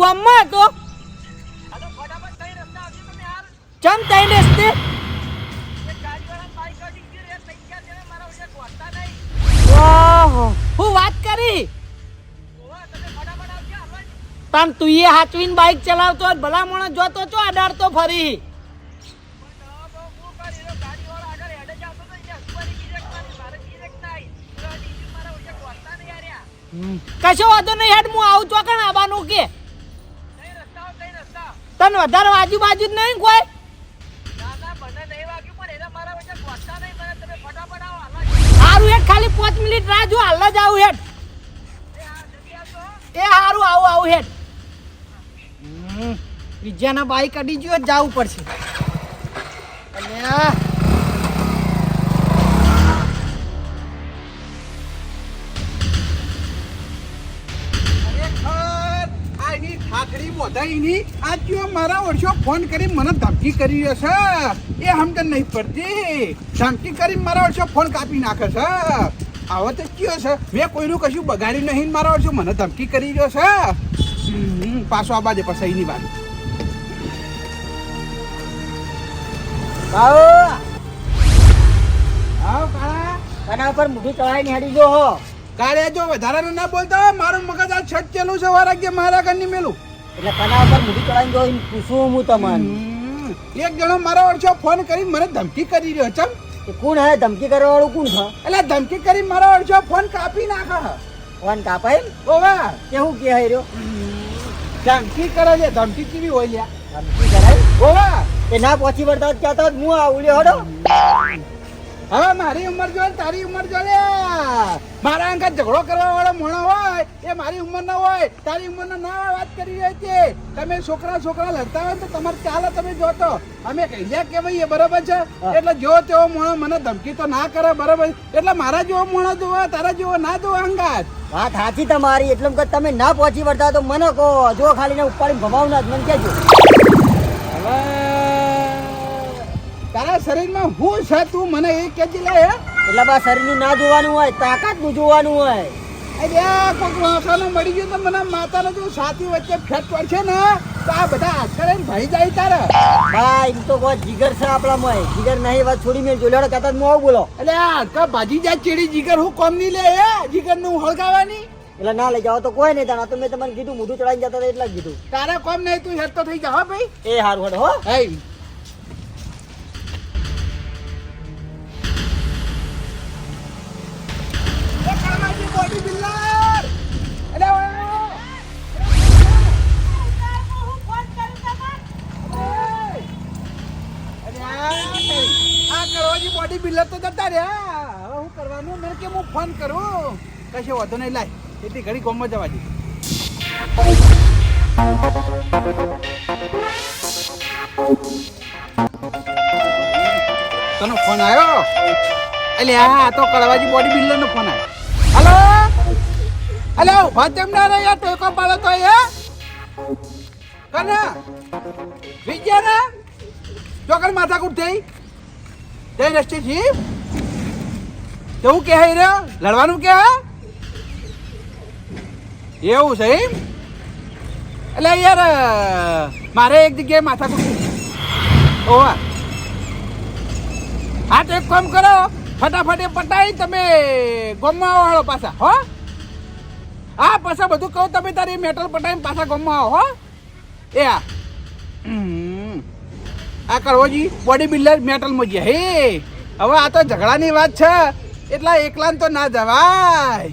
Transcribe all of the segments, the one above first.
ગામમાં હતો. ચમ તઈ રસ્તે? હું વાત કરી. પણ તું એ હાચવીને બાઈક ચલાવતો ભલા માણસ જોતો છો અડાડતો ફરી. કશો વાંધો નહીં હેડ, હું આવું ચોકણ આવવાનું કે. તને વધારે આજુબાજુ જ નહીં કોઈ? સારું હેઠ ખાલી પાંચ મિનિટ રાહ જો હાલ જ આવું હેઠ એ સારું આવું આવું હેઠ બીજાના બાઈક અડી ગયો જવું પડશે. અલ્યા. ઠાઠડી નહીં આ જો મારા વર્ષો ફોન કરી મને ધમકી કરી રહ્યો છે. એ સમજણ નહીં પડતી. ધમકી કરી મારા વર્ષો ફોન કાપી નાખે છે. આવો તો કયો છે? મેં કોઈનું કશું બગાડ્યું નહીં મારા વર્ષો. મને ધમકી કરી રહ્યો છે. પાછો આ બાજુ પછી એની વાત આવો આવ કાળા કના પર મોઢું ચડાવીને હેડી જો હો. કાળે જો વધારાનું ના બોલતો મારું મગજ આ છટ ચેલું છે વારા કે મારા ઘરની મેલું? એટલે કના ઉપર મૂડી ચડાવી દો એમ પૂછું હું તમને. એક જણો મારા વર્ષો ફોન કરી મને ધમકી કરી રહ્યો ચમ કે કોણ હે? ધમકી કરવા વાળું કોણ છે? એટલે ધમકી કરી મારા વર્ષો ફોન કાપી નાખે. ફોન કાપાય ઓવા કેવું કે હે રહ્યો? ધમકી કરે છે ધમકી કેવી હોય લ્યા. ધમકી કરાય? ઓવા એ ના પહોંચી વળતા ક્યાં તો હું આવડ્યો હડો. હવે મારી ઉંમર જો તારી ઉંમર જો મારા અંગત ઝઘડો કરવા વાળો મોણો હોય એ મારી ઉંમર ના હોય તારી ઉંમર ના હોય વાત કરી રહી છે તમે છોકરા છોકરા લડતા હોય તો તમારે ચાલે તમે જોતો. અમે કહી દે કે ભાઈ એ બરાબર છે. એટલે જો તેવો મોણો મને ધમકી તો ના કરે બરાબર. એટલે મારા જેવો મોણો જોવો તારા જેવો ના જોવો અંગાત. વાત સાચી તમારી એટલે કે તમે ના પહોંચી વળતા તો મને કહો. જો ખાલી ને ઉપાડીને ભમાવના જ મને કહેજો. હવે તારા શરીરમાં હું છે તું? મને એ કહેજી લે એટલે બા શરીરનું ના જોવાનું હોય તાકાતનું જોવાનું હોય. અરે કોઈક વાંસાનો મળી ગયો તો મને માતાને જો સાથી વચ્ચે ફેટ પડશે ને તો આ બધા આખરે ભાઈ જાય તારે. ભાઈ એમ તો કોઈ જીગર છે આપણા મોય જીગર નહીં વાત છોડી મેં જોડ્યો કહેતા હું આવું બોલો. એટલે આ ભાજી જાય ચીડી જીગર હું કોમ નહીં લે હે? જીગરનું હળગાવાની એટલે ના લઈ જાઓ તો કોઈ નહીં તાણા. તો મેં તમને કીધું મોઢું ચડાવી જતા એટલે કીધું. તારા કોમ નહીં તું હેડ તો થઈ જા હા ભાઈ. એ હારું હડ હો. કશો વાંધો નહીં, લાય. એટલી ઘડી ગોમમાં જવા દે. તનો ફોન આવ્યો એટલે હા તો કડવાજી બોડી બિલ્ડર નો ફોન આવ્યો હલો? હલો ઊભા તેમ ના રે યાર ટોકો પાડો તો હે? કના? વિજય ના ચોકર માથા કુટ થઈ? જય રસ્તે છી કેવું કે રહ્યો લડવાનું કે હે? એવું છે એમ? એટલે યાર મારે એક જગ્યાએ માથા ઓવા. હા, તો એક કામ કરો. ફટાફટ એ પટાઈ તમે ગોમમાં હાલો પાછા, હો? હા, પાછા બધું કહું તમે તારી મેટલ પટાઈને પાછા ગોમમાં આવો, હો? એ આ. આ કરવોજી બોડી બિલ્ડર મેટલમાં ગયા હે. હવે આ તો ઝઘડાની વાત છે. એટલા એકલા તો ના જવાય.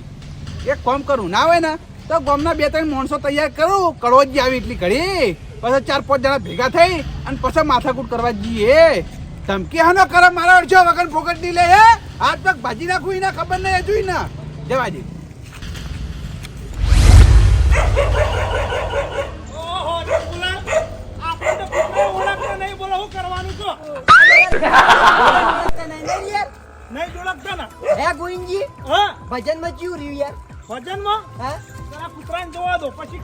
એક કામ કરું, ના હોય ને તો ગામના બે ત્રણ માણસો તૈયાર કરું કડવોજી આવી એટલી ઘડી. પછી ચાર પાંચ જણા ભેગા થઈ અને પછી માથાકૂટ કરવા જઈએ. ધમકી હાનો કરે મારા અડછો વગર ફોકટની લે હે? હાથ પગ ભાજી નાખું એના ખબર નહીં હજુ ના જવાજી નહીં ઓળખતા ને? હે ગોવિંદજી હા? ભજનમાં ચિયું રહ્યું યાર? ભજનમાં? હા? તારા કૂતરાને જોવા દો પછી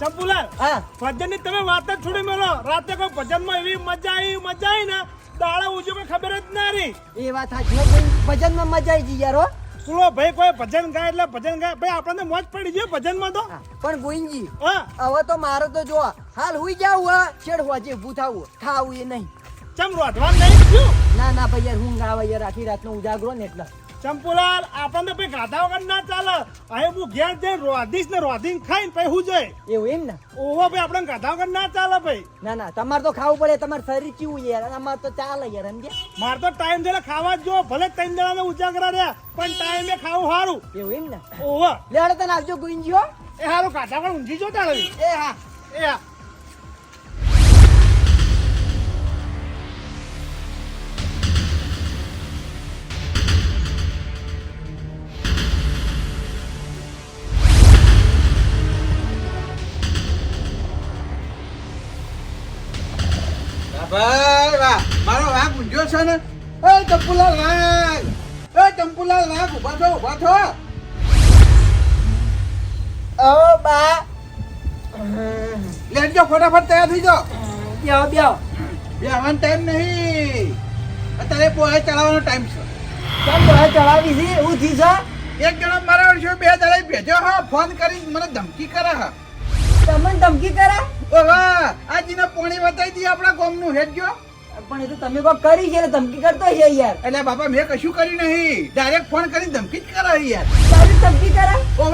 ચંપુલાલ ભજનની તમે વાત જ છોડી મેલો. રાતે કોઈ ભજનમાં એવી મજા આવી મજા આવી ને દાડા કોઈ ખબર જ ના રહી. એ વાત સાચી. ભજનમાં ભજનમાં મજા આવી ગઈ યાર હો. પૂરો ભાઈ કોઈ ભજન ગાય એટલે ભજન ગાય. ભાઈ આપણને મોજ પડી ગઈ ભજનમાં તો. હા, પણ ગોવિંદજી હા. હવે તો મારો તો જો હાલ હુઈ જાવ છેડ હોજે ભૂ થાવું ખાવું એ નહીં. ચમ રોધવા નહીં ના ના ભાઈ યાર હું ગાવા યાર આખી રાતનો ઉજાગરો ને એટલે. ચંપુલાલ આપણને ભાઈ ગાધા વગર ના ચાલે. અહીં હું ઘેર જઈને રોધીશ ને રોધીને ખાઈને પછી હું જાય એવું એમ ને? ઓહો ભાઈ આપણને ગાધા વગર ના ચાલે ભાઈ. ના ના તમારે તો ખાવું પડે તમારે શરીર ચીવું યાર અમારે તો ચાલે યાર સમજે મારે તો ટાઈમ છે ખાવા જ જો ભલે ત્રણ જણાને ઉજાગરા રહ્યા પણ ટાઈમે ખાવું સારું. એવું એમ ને? ઓહો. લેડે તને આવજો હો એ સારું ગાધા વગર ઊંઘી જો ચાલે એ હા. એ હા. ભાઈ વાહ. મારો વાઘ ઊંઝ્યો છે ને? એ ચંપુલાલ વાઘ. એ ચંપુલાલ વાઘ ઊભા થો ઊભા થો ઓ બા. લેટજો ફટાફટ તૈયાર થઈ જાઓ. બેહો બેહો બેહવાનો ટાઈમ નહીં. અત્યારે પોહે ચલાવવાનો ટાઈમ છે. કેમ બહાર ચલાવી છે? એવું થી છે એક જણા મારા વર્ષે બે દાડા ભેજો હા ફોન કરીને મને ધમકી કરે હા. તમને ધમકી કરે? ઓહો આજીને પોણી બતાવી દી આપણા ગામનું હેડજો પણ એ તો તમે કોક કરી છે ધમકી કરતો છે યાર. એટલે બાપા મેં કશું કર્યું નહીં. ડાયરેક્ટ ફોન કરીને ધમકી જ કરે યાર. તારી ધમકી કરા? ઓ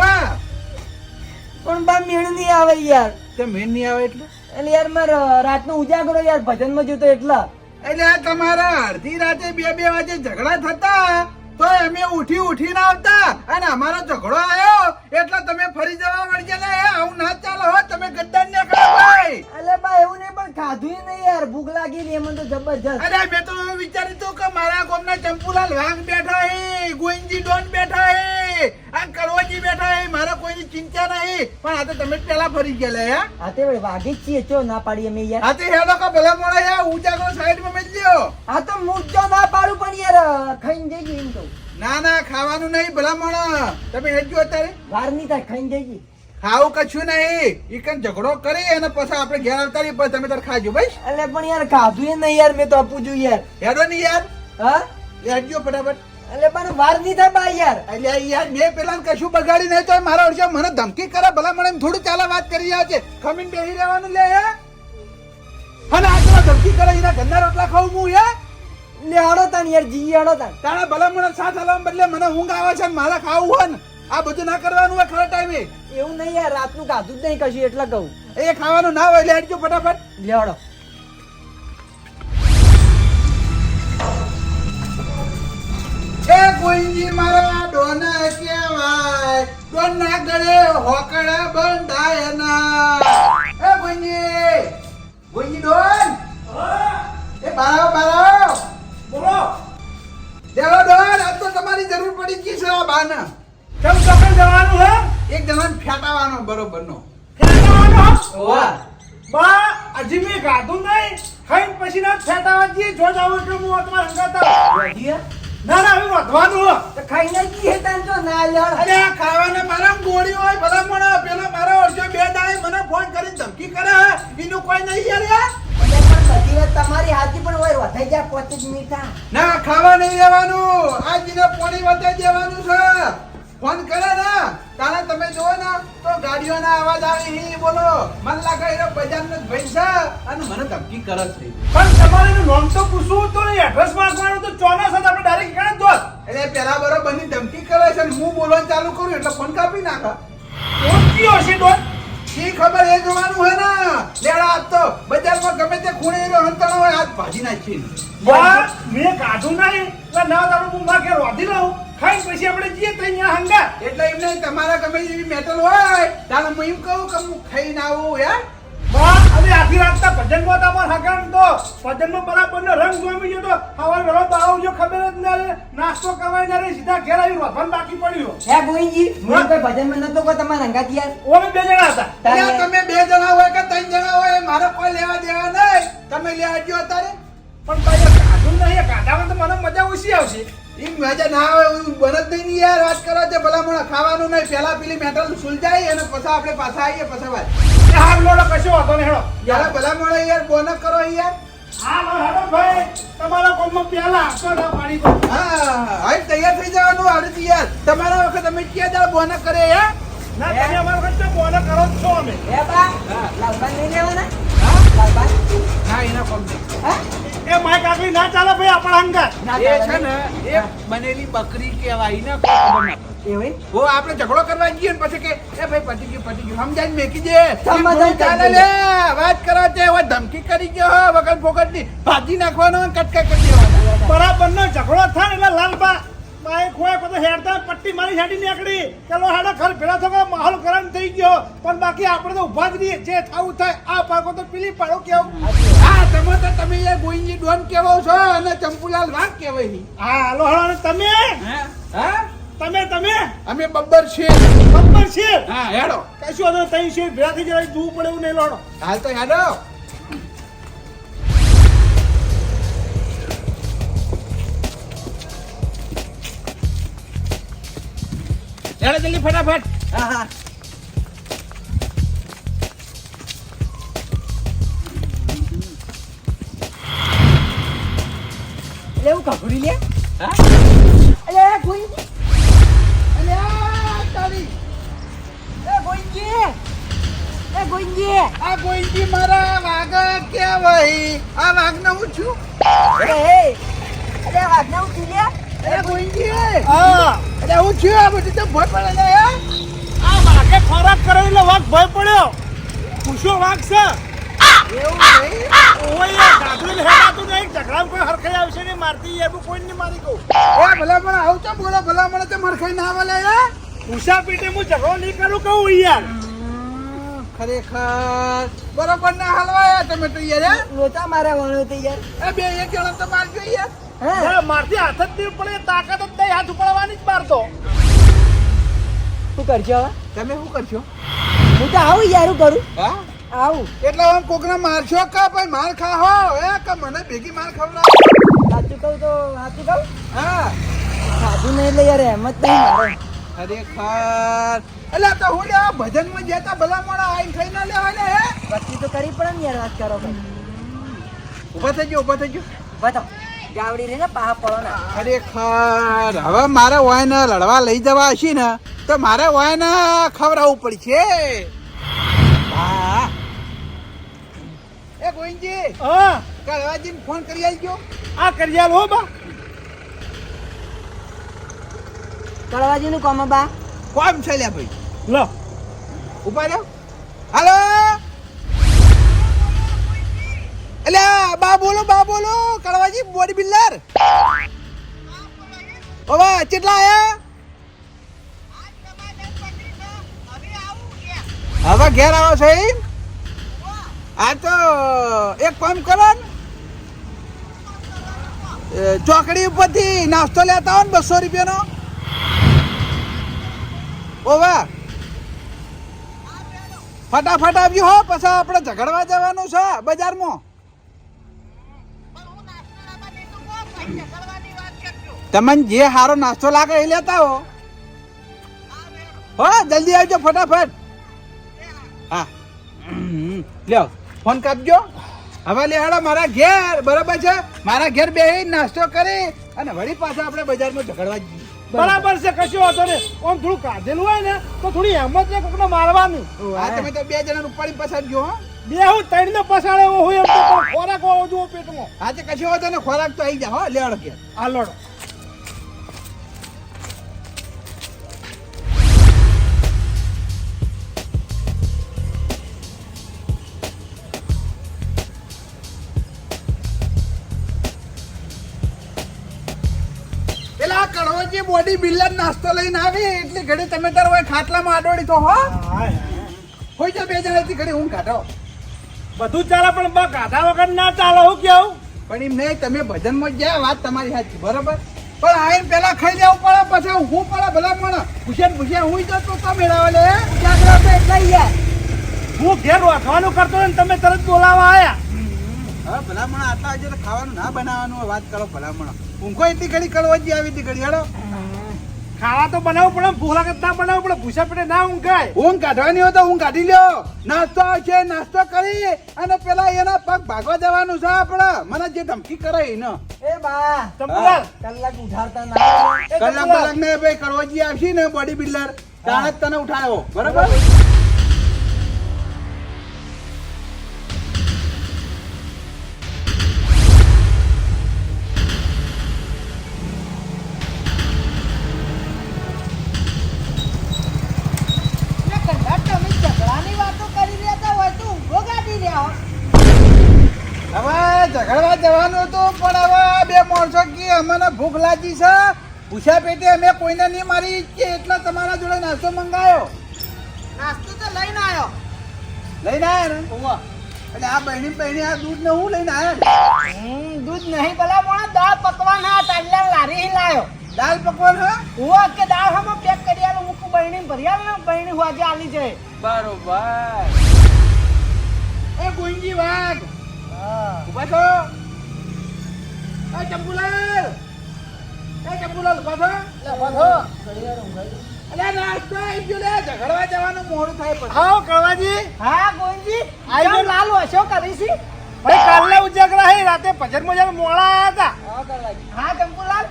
પણ બા મેળ નહીં આવે યાર. તે મેન નહીં આવે એટલે? એટલે યાર મારે રાતનો ઉજાગરો યાર ભજનમાં જોતો એટલા. એટલે આ તમારા અડધી રાતે બે બે વાગે ઝઘડા થતા. તો અમે ઉઠી ઉઠીને આવતા. અને અમારો ઝઘડો આવ્યો એટલે તમે ફરી જવા વળગે ને આવું ના ચાલે હો. તમે ગદ્દાર ને ભાઈ. અલે બા, એવું નહીં પણ ખાધું નહીં યાર ભૂખ લાગી ને એમાં તો જબરજસ્ત. અરે મેં તો વિચાર્યું હતું કે મારા ગામના ચંપુલાલ વાઘ બેઠા હે ગોવિંદજી ડોન બેઠા હે આ કડવાજી બેઠા હે મારા કોઈની ચિંતા નહીં. પણ આ તો તમે જ પેલા ફરી ગયેલા હે હા? તે વાગી છીએ ચો ના પાડી અમે યાર. આ તે હેડો કે ભલે મળે યાર ઉજાગરો સાઈડમાં મેં લ્યો આ તો હું ના પાડું પણ યાર ખાઈને જઈ ગઈ એમ તો. ના ના ખાવાનું નહીં ભલા મોણા તમે હેડજો અત્યારે. વાર નહીં થાય ખાઈને જઈ ખાવું કશું નહીં. ઈકન ઝઘડો કરી અને પછી આપણે ઘેર આવતા રહી પછી તમે તાર ખાજો ભાઈ એટલે પણ યાર ખાધું એ નહીં યાર. મેં તો આપું છું યાર. હેડો નહીં યાર. હા? હેડજો ફટાફટ. એટલે પણ વાર નહીં થાય બા યાર. એટલે યાર મેં પેલા કશું બગાડી નહીં તો મારા વર્ષે મને ધમકી કરે ભલા મને થોડું ચાલા વાત કરી રહ્યા છે. ખમીન બેહી રહેવાનું લે અને આ ધમકી કરે એના ઘરના રોટલા ખાવું હું યાર લે હડો તાન યાર જી હડો તાન તારા ભલા મને સાથ હલાવવા બદલે મને ઊંઘ આવે છે મારે ખાવું હોય ને. આ બધું ના કરવાનું હોય ખરા ટાઈમે? એવું નહીં યાર રાતનું ખાધું જ નહીં કશું એટલે કહું. એ ખાવાનું ના હોય એટલે હેડજો ફટાફટ. લેવડો. એ ગોઈંજી મારા ડોના કેવાય ડોના ના ગળે હોકડા બંધાય ના. એ ગોઈંજી ગોઈંજી ડોન. એ બારાવ બારાવ બોલો. દેવો ડોન આ તો તમારી જરૂર પડી ગઈ છે આ બાના. કેમ કપડે જવાનું હે? એક જણાને ફેટાવાનો બરોબર નો ફેટાવાનો વાહ. બા હજી મેં ગાધું નહીં. ખાઈને પછી ના ફેટાવા જઈએ. જો જાવ એટલે હું તમારે હંગાતા ના ના હવે વધવાનું હે. તો ખાઈને જઈએ તાન જો ના લે અરે આ ખાવાના મારા ગોળી હોય ભલા મને પેલો મારો વર્ષો બે દાડે મને ફોન કરીને ધમકી કરે બીજું કોઈ નહીં યાર તમારી હાથી પણ હોય વધાઈ ગયા પોતે જ મીઠા ના ખાવા નહીં દેવાનું. આજને પોણી વધે દેવાનું છે. ફોન કરે ને તારે તમે જોવો ને તો ગાડીઓના અવાજ આવે હી બોલો. મન લાગે એનો બજારનો ભાઈ છે અને મને ધમકી કરે છે. પણ તમારે એનું નામ તો પૂછવું તો નહીં. એડ્રેસ માંગવાનું તો ચોના હતા. આપણે ડાયરેક્ટ ગણ દોત એટલે પેલા બરોબરની ધમકી કરે છે અને હું બોલવાનું ચાલુ કરું એટલે ફોન કાપી નાખા. ફોન કયો હશે દોત શી ખબર એ જોવાનું હોય ને. લેડા આજ તો બજારમાં ગમે તે ખૂણે એનો હંતાણો હોય આજ ભાજી નાખી વાહ મેં કાઢું નહીં એટલે ના તારું હું માર ઘેર વાધી લઉં. ખાઈને પછી આપણે જઈએ તો અહીંયા હંગા એટલે એમને તમારા ગમે એવી મેટલ હોય તારે હું એમ કહું કે હું ખાઈને આવું યાર અને આખી રાત ના ભજનમાં તમાર હગામ તો. ભજનમાં બરાબર નો રંગ જોમી ગયો તો વહેલો તો આવજો ખબર જ ના નાસ્તો કરવાય ના રે સીધા ઘેર આવી રોધવાનું બાકી પડ્યું. હે ગોઈજી હું કોઈ ભજનમાં નતો કોઈ તમારા અંગાત યાર ઓમે બે જણા હતા. ત્યાં તમે બે જણા હોય કે ત્રણ જણા હોય મારે કોઈ લેવા દેવા નહીં. તમે લેવા દ્યો અત્યારે? પણ ભાઈ કાઢું નહીં કાઢામાં તો મને મજા ઓછી આવશે. ઈ મજા ના આવે એવું બને જ નહીં યાર વાત કરો છે ભલા મને ખાવાનું નહીં. પેલા પેલી મેટલ સુલજાઈ અને પછી આપણે પાછા આવીએ પછી વાત. હાર લોડો કશો હતો ને હેડો. યાર ભલા મને યાર બોનસ કરો યાર. હા લો હેડો ભાઈ. તમારા કોમમાં પહેલા આપતો ના પાડી દો. હા હવે તૈયાર થઈ જવાનું હાલ યાર. તમારા વખત અમે ક્યાં દાળ બોનસ કરે યાર ના તમે અમારા વખત તો બોનો કરો છો અમે. એ બા લાલબાન નહીં લેવાના લાલબાન હા એના કોમ એ માય કાકડી ના ચાલે ભાઈ આપણા અંગત. એ છે ને એ બનેલી બકરી કહેવાય ને ઓ આપણે ઝઘડો કરવા જઈએ ને પછી કે એ ભાઈ પટી ગયું પટી ગયું. સમજાઈને મેકી દે. એમ ચાલે લે. વાત કરો છે હવે ધમકી કરી ગયો વગર ફોકટની ભાજી નાખવાનો ને કટકા કરી દેવાનો. બરાબર નો ઝઘડો થાય ને એટલે લાલબા બાએ ખોય બધો હેડતા પટ્ટી મારી હેડી નીકળી. ચલો હેડો ખર ભેળા થયો માહોલ ગરમ થઈ ગયો. પણ બાકી આપણે તો ઊભા જ રહીએ. જે થવું થાય આ પાકો તો પીલી પાડો કેવું. હા તમે તો તમે યાર ગોઈજી ડોન કેવો છો અને ચંપુલાલ વાઘ કહેવાય હા હાલો હાલો તમે? હા? તમે તમે? અમે બબ્બર છીએ. ખબર છીએ? હા હેડો. કશું નહીં, તઈ છે ભેળા થઈ જરા જોવું પડે એવું નહીં લોડો હાલ તો હેડો. હેડો જલ્દી ફટાફટ. હા હા. એટલે એવું કપડી લે? હા? અલે ગોઈજી અલે આ તારી. એ ગોઈજી એ ગોઈજી આ ગોઈજી મારા વાઘ કહેવાય આ વાઘને હું છું? એ હે. અલે વાગના ઉઠી લે અરે ગોઈજી હા. અરે હું છું આ બધું તો ભય પડે ને હે? આ વાઘે ખોરાક કર્યો એટલે વાઘ ભય પડ્યો. પૂછો વાઘ છે. એવું નહીં. ઓય હેડાતું નહીં. ઝઘડામાં કોઈ હરખાઈ આવશે ને મારતી એ કોઈ નહીં મારી કહું. એ ભલા મને આવું તો બોલો ભલા મને તો મરખાઈ ના આવે લે ઉષા પીટે હું ઝઘડો નહીં કરું કહું યાર. ખરેખર. બરોબર ના હલવાયા તમે તો યાર હે? લોચા મારા વણો તે યાર એ બે એક જણા તો મારજો યાર મારથી હાથ જ નહીં પડે તાકાત જ નહીં હાથ ઉપાડવાની જ મારતો શું કરશો હવે? તમે શું કરશો? હું તો આવું યાર હું કરું. હા? આવું. એટલે આમ કોકને મારશો કા ભાઈ માર ખાહો એ કે મને ભેગી માર ખવડાવો. સાચું કહું તો સાચું કહું? હા. સાચું નહીં એટલે યાર એમ જ નહીં મારે. ખરેખર. એટલે તો હું લે ભજનમાં જતા ભલા મોડા આઈને ખાઈ ના લેવા ને હે? પછી તો કરી પડે ને યાર વાત કરો ભાઈ. ઊભા થઈ ગયો ઊભા થઈ ગયો. બતાવ ગાવડી પાહા પડો ને ખરેખર. હવે મારે વાયને લડવા લઈ જવા હશે ને તો મારે વાયને ખવડાવવું પડશે. હા એ ગોવિંદજી હા. કળવાજીને ફોન કરી આવજો આ કરિયાલ હો બા. કળવાજી નું કોમ બા? કોમ છે લ્યા ભાઈ? લો. ઊભા રહ્યો હાલો! એટલે બા બોલો બા બોલો કડવાજી બોડી બિલ્ડર હવે કેટલા આયા? હવે ઘેર આવો છો એમ? આ તો એક કામ કરો ને. ચોકડી ઉપરથી નાસ્તો લેતા આવો ને બસો રૂપિયાનો. ઓવા. ફટાફટ આવજો હો, પછી આપણે ઝઘડવા જવાનું છે બજારમાં. તમને જે સારો નાસ્તો લાગે એ લેતા હો હો જલ્દી આવજો ફટાફટ. હા. લ્યો ફોન કાપજો. હવે લેહાડો મારા ઘેર બરાબર છે? મારા ઘેર બે નાસ્તો કરી અને વળી પાછા આપણે બજારમાં ઝઘડવા જઈએ. બરાબર છે કશું વાંધો ને આમ થોડું કાઢેલું હોય ને તો થોડી હેમત ને કોકને મારવાની. હા. તમે તો બે જણા ઉપાડી પસાર ગયો બે હું ત્રણ ને પસાડે હોય એમ તો ખોરાક હોવો જોવો પેટમાં. આજે કશું વાંધો ને ખોરાક તો આવી જા હો લેવાડો કે આ લોડો બિલ્ડર નાસ્તો લઈને આવી એટલે ઘડી તમે તારો ખાટલામાં આડોડી તો હો. હોય તો બે જણાથી ઘડી હું કાઢો. બધું ચાલે પણ બા ગાધા વગર ના ચાલે હું કેવું? પણ એમ નહીં તમે ભજનમાં ગયા વાત તમારી સાચી બરોબર? પણ આવીને પેલા ખાઈ લેવું પડે પછી હું પડે ભલા મને પૂછ્યા પૂછ્યા હું જતો તો મેળાવે લે જાગરો તો એટલે યાર હું. ઘેર વાંચવાનું કરતો ને તમે તરત બોલાવા આવ્યા હવે ભલામણ આટલા આજે ખાવાનું ના બનાવવાનું વાત કરો ભલામણ ઊંઘો એટલી ઘડી કરો જ આવી હતી ઘડી હેડો. ખાવા તો બનાવવું પડે ભૂખ કરતા બનાવવું પડે ભૂસા પેટે ના ઊંઘાય. ઊંઘ કાઢવાની હોય તો ઊંઘ કાઢી લ્યો. નાસ્તો આવશે નાસ્તો કરી અને પેલા એના પગ ભાગવા જવાનું છે આપણે મને જે ધમકી કરે એને એ બા ચંપુલાલ. કલાક ઉઠાડતા ના કલાક કલાક ને ભાઈ કરવાજી આવશે ને બોડી બિલ્ડર તાણે તને ઉઠાડ્યો. બરાબર? ઝઘડવા જવાનું હતું પણ હવે આ બે માણસો કે અમને ભૂખ લાગી છે. પૂછ્યા પેટે અમે કોઈને નહીં મારી કે એટલે તમારા જોડે નાસ્તો મંગાયો. નાસ્તો તો લઈને આવ્યો. લઈને આવ્યા ને? એટલે આ બહેની બહેની આ દૂધ ને હું લઈને આવ્યા ને? દૂધ નહીં ભલા પણ દાળ પકવાન હા તાજલા લારી લાયો. દાળ પકવાન હા? હુઆ કે દાળ હમો પેક કરી આલો મુકુ બહેની ભરી આલો ને બહેણી આજે આલી જાય. બરોબર. એ ગુંજી વાઘ. હા ઊભા છો એ ચંપુલાલ એ ચંપુલાલ ઊભા છો? લે ઊંઘાઈ અલ્યા નાસ્તો આવી ગયો લે. ઝઘડવા જવાનું મોડું થાય પછી. આવો કળવાજી. હા ગોવિંદજી? આજે. લાલ હશો કરી છે ભાઈ કાલે ઉજાગરા હે રાતે ભજન જ્યારે મોળા આયા હતા. હા ચંપુલાલ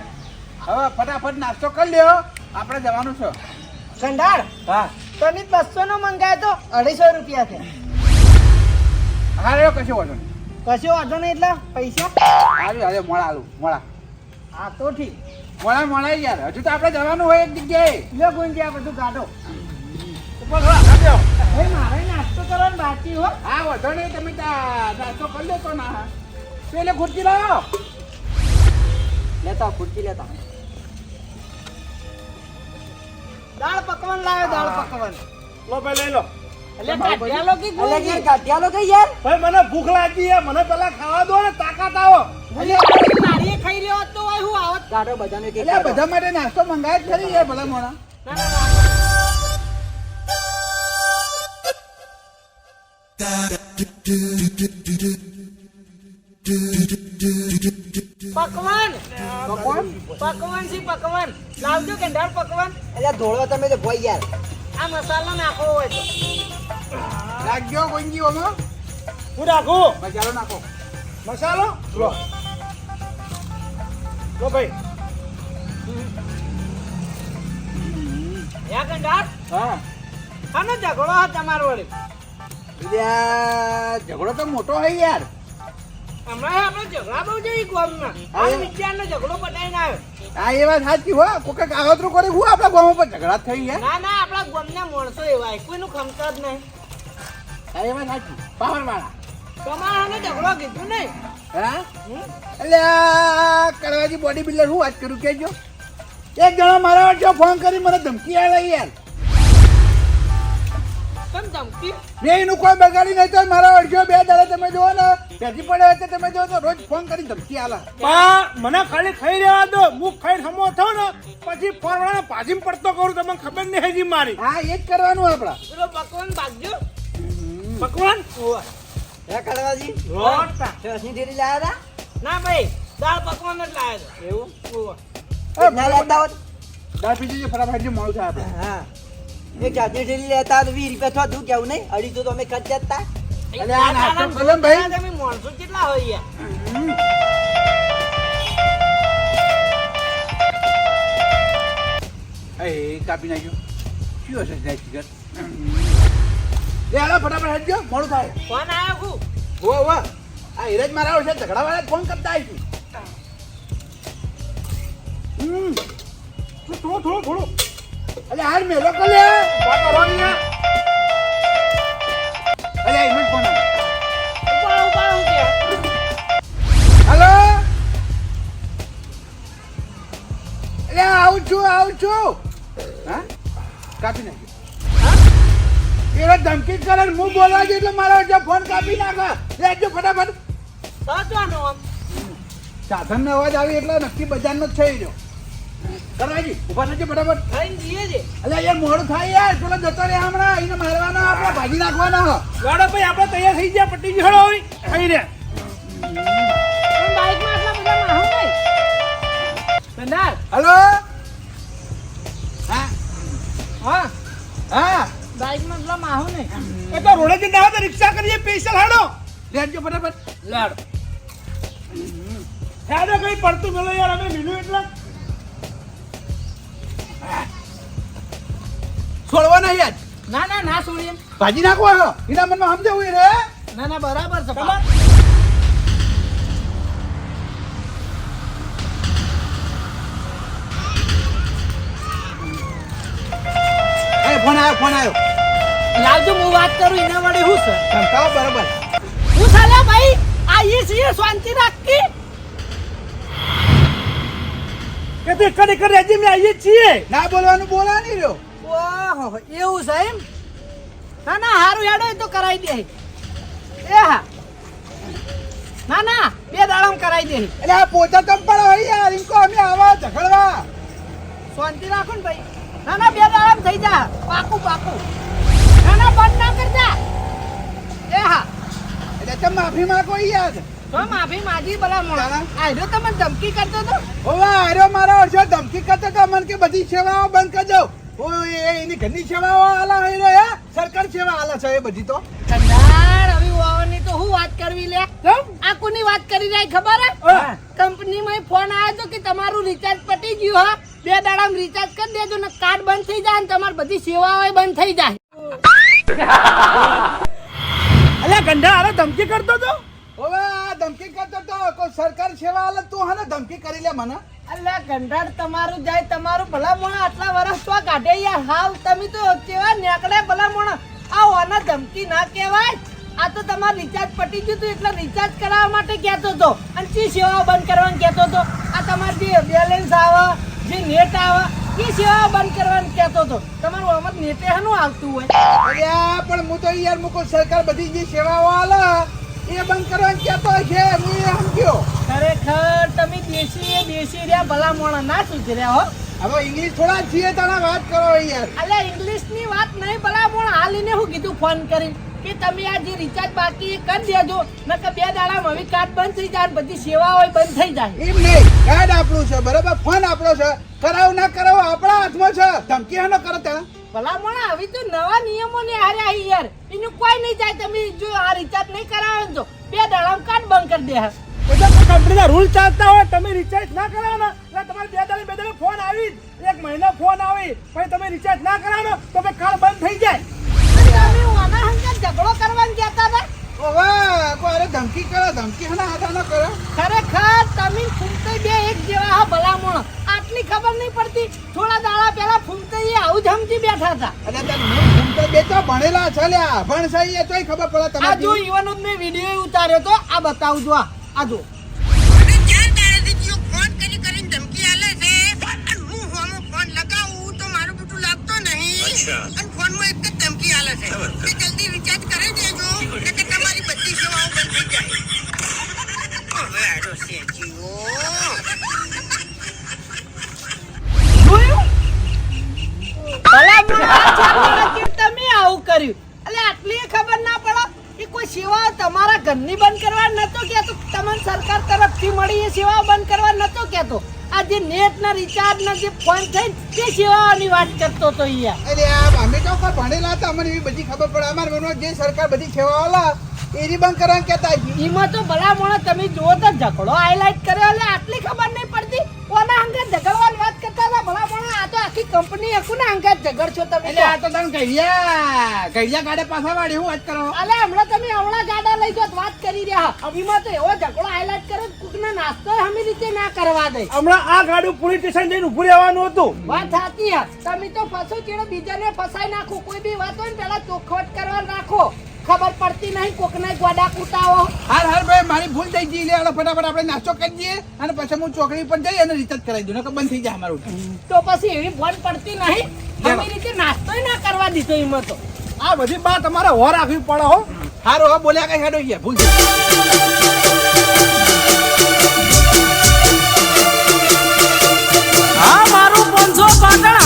હવે ફટાફટ નાસ્તો કરી લ્યો. આપણે જવાનું છે. કંડાર હા. તની બસો નો મંગાયો તો અઢીસો રૂપિયા છે. હા રહ્યો કશું વાંધો નહીં. કશો વાંધો નહીં એટલા પૈસા? સારું હારે મોડા આલું મોડા. હા તો ઠીક. મોડા મોડા યાર. હજુ તો આપણે જવાનું હોય એક જગ્યાએ. લ્યો ગુંજી આ બધું કાઢો. ઉપર ખરા, ભાઈ મારે નાસ્તો કરવાનો બાકી હો. હા વાંધો નહીં તમે નાસ્તો કરી તો ના. પેલે ખુરશી લાવો. લેતા ખુરશી લેતા દાળ પકવાન લાવ્યો દાળ પકવાન. લો ભાઈ લઈ લો. કે કે ભાઈ મને ભૂખ લાગી છે મને પેલા ખાવા દો ને તાકાત આવો. ખાઈ રહ્યો તો હોય હું આવત. ગાડો બધાને આ બધા માટે નાસ્તો મંગાય જ ખરી યાર ભલા મોડા પકવાન. પકવાન? પકવાન છે પકવાન. લાવજો કે પકવાન. એટલે ધોળો તમે તો ભોય યાર. આ મસાલો નાખો હોય તો. ગોંજી હું રાખું મસાલો નાખો. મસાલો? લો. લો ભાઈ. યા કંડાર હા. આનો ઝઘડો હા તમારો વડે ઝઘડો તો મોટો હે યાર. હમણાં આપણે ઝઘડા બહુ જઈ ગામમાં. આ વિચારનો ઝઘડો પટાઈને આવ્યો. આ એ વાત સાચી હો. કોકે કાગતરું કરી હું આપણા ગામ પર ઝઘડા થઈ ગયા. ના ના આપણા ગામના માણસો એવા કોઈનું ખમતા જ નહીં આ એ વાત સાચી પાવર વાળા ઝઘડો કીધું નહીં. હા? એટલે આ કડવાજી બોડી બિલ્ડર શું વાત કરું કેજો એક જણો મારા વચ્ચે ફોન કરી મને ધમકી આવે યાર. કેમ ધમકી મેં એનું કોઈ બગાડી નહીં તો મારા અડધો બે દાડા તમે જુઓ ને પેટી પડે હોય તો તમે જુઓ તો રોજ ફોન કરી ધમકી આલા. બા મને ખાલી ખાઈ રહેવા દો હું ખાઈ સમો થયો ને પછી ફોરવાળા ભાજીમાં પડતો કરું તમને ખબર નહીં હેજી મારી. હા એ જ કરવાનું આપડા પેલો પકવાન ભાગજો. પકવાન? હે કડવાજી રોટતા. ચસની ઢેરી લાયા હતા ના ભાઈ દાળ પકવાન જ લાવ્યો એવું? ના લાવતા હોત. દાળ પીજી ફટાફટ મોડું થાય આપણે હા. એક લેતા તો વીસ રૂપિયા થતું કેવું નહીં? અઢીસો તો અમે ખર્ચ જતા અલે આ નાસ્તો કરો ભાઈ. તમે માણસો કેટલા હોય એ કાપી નાખ્યો. શું હશે જાય ફટાફટ હટજો મોડું થાય. ફોન આવ્યો કુ? હો હો આ હિરજ મારા છે ઝઘડા વાળા ફોન કરતા આવીશું હમ. થોડું થોડું થોડું. અલે હાલ મેલો કર લે. કરવાની આ. અલે જ ફોન ઉપાડો ઉપાડ કે. હલો? અલે આવું છું આવું છું. હા? કાપી નાખ્યો. એનો ધમકી કરે હું બોલવા જઈએ એટલે મારા જે ફોન કાપી નાખો. લેજો ફટાફટ. સાચવાનો સાધન નો અવાજ આવી એટલે નક્કી બજારનો જ થઈ ગયો. ઊભા ફટાફટ. ખાઈને જઈએ છે. અલે યાર મોડું થાય યાર પેલો જતો રે હમણાં એને મારવાનો આપણે ભાજી નાખવાનો લાડો ભાઈ આપણે તૈયાર થઈ ગયા પટ્ટી હેડો હોય આટલા બધા માહું નહીં કંડાર હલો? હા. હા. હા. બાઈકમાં આટલા માહું નહીં એ તો રોડે જઈને આવે તો રિક્ષા કરીએ પૈસા હાડો લેજો ફટાફટ. લાડો. હેડો કઈ પડતું મેલો યાર અમે મિલું એટલે. છોડવા નહીં આજ ના ના ના છોડીએ. ભાજી નાખો હો. એના મનમાં સમજાવું રે ના ના બરાબર છે. તમાર ફોન આવ્યો ફોન આવ્યો. લાલજુ હું વાત કરું એના વડે હું છે? બરોબર. હું ચાલે ભાઈ આઈએ છીએ શાંતિ રાખી. કે તે કડી કરી આજે મેં આવીએ છીએ. ના બોલવાનું બોલા નહીં રહ્યો. ઓહો એવું છે એમ? ના ના હારું હેડો તો કરાવી દે. એ હા. ના ના બે દાડમ કરાવી દે. એટલે આ પોતા તમ પણ હોય યાર ઇનકો અમે આવા ઝઘડવા. શાંતિ રાખો ને ભાઈ. ના ના બે દાડમ થઈ જા. પાકું પાકું. ના ના બંધ ના કરતા. એ હા. એટલે તમે માફી માંગો યાર. તો માફી માગી ભલા મોણા. આયરો તમને ધમકી કરતો તો? ઓવા આયરો મારો અરસો ધમકી કરતો તો મને કે બધી સેવાઓ બંધ કરી દઉં. ઓ એ એની ઘરની સેવાઓ આલા સરકાર સેવા આલા છે એ બધી તો. કંડાર હવે વાવની તો હું વાત કરવી લે? આ કોની વાત કરી રહી ખબર હે? હા. કંપનીમાં ફોન આવ્યો તો કે તમારું રિચાર્જ પટી ગયું હા? બે દાડામાં રિચાર્જ કરી દેજો ને કાર્ડ બંધ થઈ જાય ને તમારી બધી સેવાઓ બંધ થઈ જાય. અલ્યા ગંડા આરે ધમકી કરતો તો? ધમકી કરતો તો કોઈ સરકાર સેવા આલે તું હને ધમકી કરી લે મને? અલ્યા ગંડાડ તમારું જાય તમારું ભલા મોણા આટલા વર્ષ તો કાઢે યાર. હાવ તમે તો કેવા નેકડે ભલા મોણા આ ઓને ધમકી ના કહેવાય. આ તો તમારું રિચાર્જ પટી ગયું હતું એટલે રિચાર્જ કરાવવા માટે કહેતો હતો. અને ચી સેવા બંધ કરવાનું કહેતો હતો? આ તમારે જે બેલેન્સ આવે જે નેટ આવે એ સેવા બંધ કરવાનું કહેતો હતો. તમારું આમાં નેટે હનું આવતું હોય? અરે પણ હું તો યાર મુકો સરકાર બધી જે સેવાઓ આલે એ બંધ કરવાનું કેતો છે હું એ સમજ્યો. ખરેખર તમે દેશી એ દેશી રહ્યા ભલા મોણા ના સુધર્યા હો. હવે ઇંગ્લિશ થોડા છીએ તને વાત કરો યાર અલ્યા ઇંગ્લિશની વાત નહીં ભલા મોણા. હાલીને હું કીધું ફોન કરી કે તમે આ જે રિચાર્જ બાકી કરી દેજો નકર બે દાડામાં હવે કાર્ડ બંધ થઈ જાય બધી બધી સેવાઓ બંધ થઈ જાય. એમ નહીં કાર્ડ આપણું છે બરાબર? ફોન આપણો છે. કરાવ ના કરાવો આપણા હાથમાં છે. ધમકી હનો કરો ત્યાં ભલા આવી હવે તો નવા નિયમો ને હારે આવી યાર. એનું કોઈ નહીં જાય તમે જો આ રિચાર્જ નહીં કરાવો ને તો બે દડામ કાર્ડ બંધ કરી દે બધા કંપનીના રૂલ ચાલતા હોય તમે રિચાર્જ ના કરાવો ને એટલે તમારે બે દાડે બે દાડે ફોન આવી. એક મહિનો ફોન આવી પછી તમે રિચાર્જ ના કરાવો તો બે કાર્ડ બંધ થઈ જાય. તમે આના હંકાર ઝઘડો કરવાનું કહેતા હતા? ઓવે કોઈ અરે ધમકી કરો ધમકી હના હાથા ના કરો. ખરેખર તમે ફૂમતે બે એક જેવા હા ભલા આટલી ખબર નહીં પડતી. થોડા દાડા પહેલા ફૂમતે એ આવું સમજી બેઠા હતા અરે બે તો ભણેલા છે લ્યા. ભણ છે એ તોય ખબર પડે આ જો તમે મેં વીડિયો ઉતાર્યો તો આ બતાવું જો આ જો. અને ચાર દાડાથી જીઓ ફોન કરી કરીને ધમકી આલે છે અને હું ફોન લગાવું તો મારું બધું લાગતો નહીં. અને ફોનમાં એક જ ધમકી આલે છે. કે જલ્દી રિચાર્જ કરી દેજો નકર તમારી બધી સેવાઓ બંધ થઈ જાય. જીઓ કર્યું. એટલે આટલી ખબર ના પડે કે કોઈ સેવા તમારા ઘરની બંધ કરવા નતો કહેતો? તમને સરકાર તરફથી મળી એ સેવા બંધ કરવા નતો કહેતો? આ જે નેટ ના રિચાર્જ ના જે ફોન થઈ તે સેવાઓની વાત કરતો તો અહીંયા. અરે આ અમે તો ભણેલા હતા અમને એવી બધી ખબર પડે. અમારે મનમાં જે સરકાર બધી સેવાઓ લા એની બંધ કરવાનું કહેતા એમાં તો ભલા મોણા તમે જુઓ તો ઝઘડો હાઈલાઇટ કર્યો. એટલે આટલી ખબર નહીં પડતી? કોના અંગે ઝઘડવાની? ભલા પણ આ તો આખી કંપની હકુના અંગે ઝઘડશો તમે એટલે આ તો. ગઢિયા ગાડે પાછા વાળી હું વાત કરો? અલે હમણાં તમે હમણાં ગાડા લઈ જો વાત કરી રહ્યા. અભીમાં તો એવો ઝઘડો હાઈલાઇટ કરે કુકના નાસ્તો હમી રીતે ના કરવા દે. હમણાં આ ગાડું પોલીસ સ્ટેશન જઈને ઉભું રહેવાનું હતું. વાત સાચી તમે તો ફસો ચીડો બીજાને ફસાઈ નાખો. કોઈ બી વાત હોય ને પેલા ચોખવટ કરવા રાખો. ખબર પડતી નહીં કોકને ગોડા કૂટાવો. હાર હાર ભાઈ મારી ભૂલ થઈ ગઈ એટલે ફટાફટ આપણે નાસ્તો કરી દઈએ અને પછી હું ચોકડી પર જઈ અને રિચાર્જ કરાવી દઉં તો બંધ થઈ જાય અમારું તો પછી એવી ભણ પડતી નહીં. અમે રીતે નાસ્તો ના કરવા દીધો એમાં તો. આ બધી બા તમારે હોર રાખવી પડો હો. હારો હા બોલ્યા કઈ હેડો ગયા ભૂલ હા મારું પંચો પાટણ